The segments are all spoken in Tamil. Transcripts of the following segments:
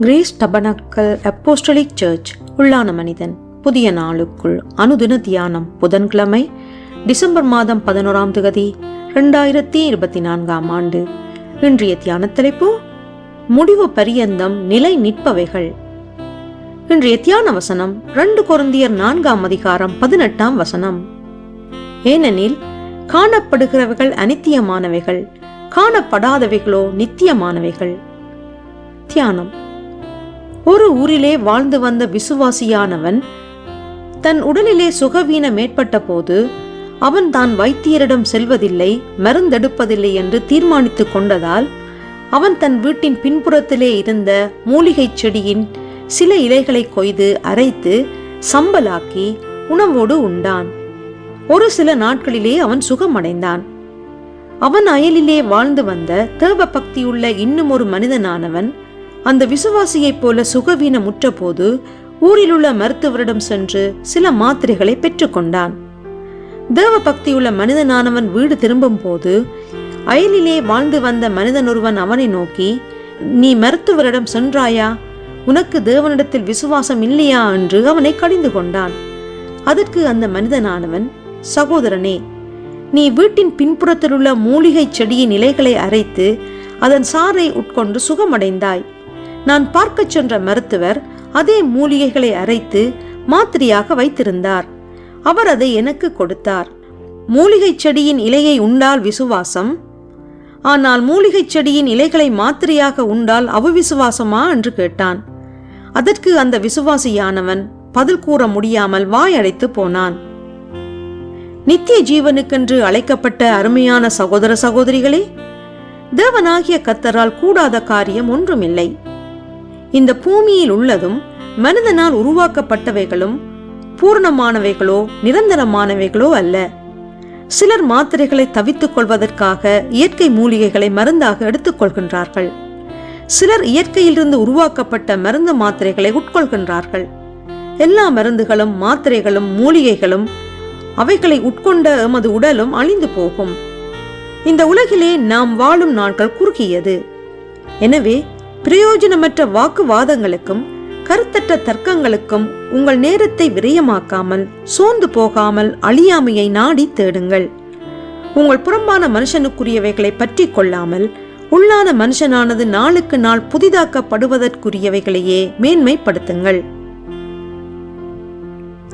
கிரேஸ் டபனக்கல் அப்போஸ்டலிக் சர்ச் உள்ளான மனிதன். புதிய நாளுக்குள் அனுதின தியானம் புதன்கிழமை டிசம்பர் மாதம் பதினோராம் தேதி ரெண்டாயிரத்தி இருபத்தி நான்காம் ஆண்டு. இன்றைய தியான தலைப்பு முடிவு பரியந்தம் நிலை நிற்பவைகள். இன்றைய தியான வசனம் ரெண்டு குரந்தியர் நான்காம் அதிகாரம் பதினெட்டாம் வசனம். ஏனெனில் காணப்படுகிறவைகள் அனித்தியமானவைகள் காணப்படாதவைகளோ நித்தியமானவைகள். தியானம் ஒரு ஊரிலே வாழ்ந்து வந்த விசுவாசியானவன் தன் உடலிலே சுகவீனம் ஏற்பட்ட போது அவன் தான் வைத்தியரிடம் செல்வதில்லை மருந்தெடுப்பதில்லை என்று தீர்மானித்துக் கொண்டதால் அவன் தன் வீட்டின் பின்புறத்திலே இருந்த மூலிகைச் செடியின் சில இலைகளை கொய்து அரைத்து சம்பலாக்கி உணவோடு உண்டான். ஒரு சில நாட்களிலே அவன் சுகமடைந்தான். அவன் அயலிலே வாழ்ந்து வந்த தேவ பக்தியுள்ள இன்னும் ஒரு மனிதனானவன் அந்த விசுவாசியைப் போல சுகவீனமுற்ற போது ஊரிலுள்ள மருத்துவரிடம் சென்று சில மாத்திரைகளை பெற்றுக்கொண்டான். தேவ பக்தியுள்ள மனிதனானவன் வீடு திரும்பும் போது அயலிலே வாழ்ந்து வந்த மனிதனொருவன் அவனை நோக்கி நீ மருத்துவரிடம் சென்றாயா? உனக்கு தேவனிடத்தில் விசுவாசம் இல்லையா? என்று அவனை கடிந்து கொண்டான். அதற்கு அந்த மனிதனானவன் சகோதரனே நீ வீட்டின் பின்புறத்தில் உள்ள மூலிகை செடியின் இலைகளை அரைத்து அதன் சாறை உட்கொண்டு சுகமடைந்தாய். நான் பார்க்கச் சென்ற மருத்துவர் அதே மூலிகைகளை அரைத்து மாத்திரையாக வைத்திருந்தார். அவர் அதை எனக்கு கொடுத்தார். மூலிகை செடியின் இலையை உண்டால் விசுவாசம்? ஆனால் மூலிகை செடியின் இலைகளை மாத்திரையாக உண்டால் அவிசுவாசமா என்று கேட்டான். அதற்கு அந்த விசுவாசியானவன் பதில் கூற முடியாமல் வாயடைத்து போனான். நித்திய ஜீவனுக்கென்று அழைக்கப்பட்ட அருமையான சகோதர சகோதரிகளே தேவனாகிய கத்தரால் கூடாத காரியம் ஒன்றுமில்லை. இந்த பூமியில் உள்ளதும் மனிதனால் உருவாக்கப்பட்டவைகளும் பூர்ணமானவைகளோ நிரந்தரமானவைகளோ அல்ல. சிலர் மாத்திரைகளை தவித்துக் கொள்வதற்காக இயற்கை மூலிகைகளை மருந்தாக எடுத்துக்கொள்கின்றார்கள் சிலர் இயற்கையிலிருந்து உருவாக்கப்பட்ட மருந்து மாத்திரைகளை உட்கொள்கின்றார்கள். எல்லா மருந்துகளும் மாத்திரைகளும் மூலிகைகளும் அவைகளை உட்கொண்ட எமது உடலும் அழிந்து போகும். இந்த உலகிலே நாம் வாழும் நாட்கள் குறுகியது. எனவே பிரயோஜனமற்ற வாக்குவாதங்களுக்கும் கருத்தற்ற தர்க்கங்களுக்கும் உங்கள் நேரத்தை விரயமாக்காமல் சோர்ந்து போகாமல் அழியாமையை நாடி தேடுங்கள். உங்கள் புறம்பான மனுஷனுக்குரியவைகளை பற்றி கொள்ளாமல் உள்ளான மனுஷனானது நாளுக்கு நாள் புதிதாக்கப்படுவதற்குரியவைகளையே மேன்மைப்படுத்துங்கள்.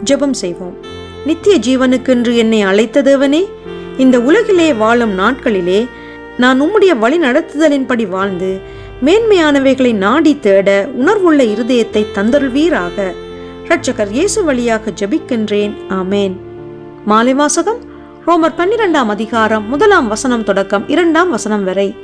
ஜெபம் செய்வோம். நித்திய ஜீவனுக்கென்று என்னை அழைத்த தேவனே இந்த உலகிலே வாழும் நாட்களிலே நான் உம்முடைய வழி நடத்துதலின்படி வாழ்ந்து மேன்மையானவைகளை நாடி தேட உணர்வுள்ள இருதயத்தை தந்தருள்வீராக. ரட்சகர் இயேசு வழியாக ஜபிக்கின்றேன். ஆமேன். மாலை வாசகம் ரோமர் பன்னிரெண்டாம் அதிகாரம் முதலாம் வசனம் தொடக்கம் இரண்டாம் வசனம் வரை.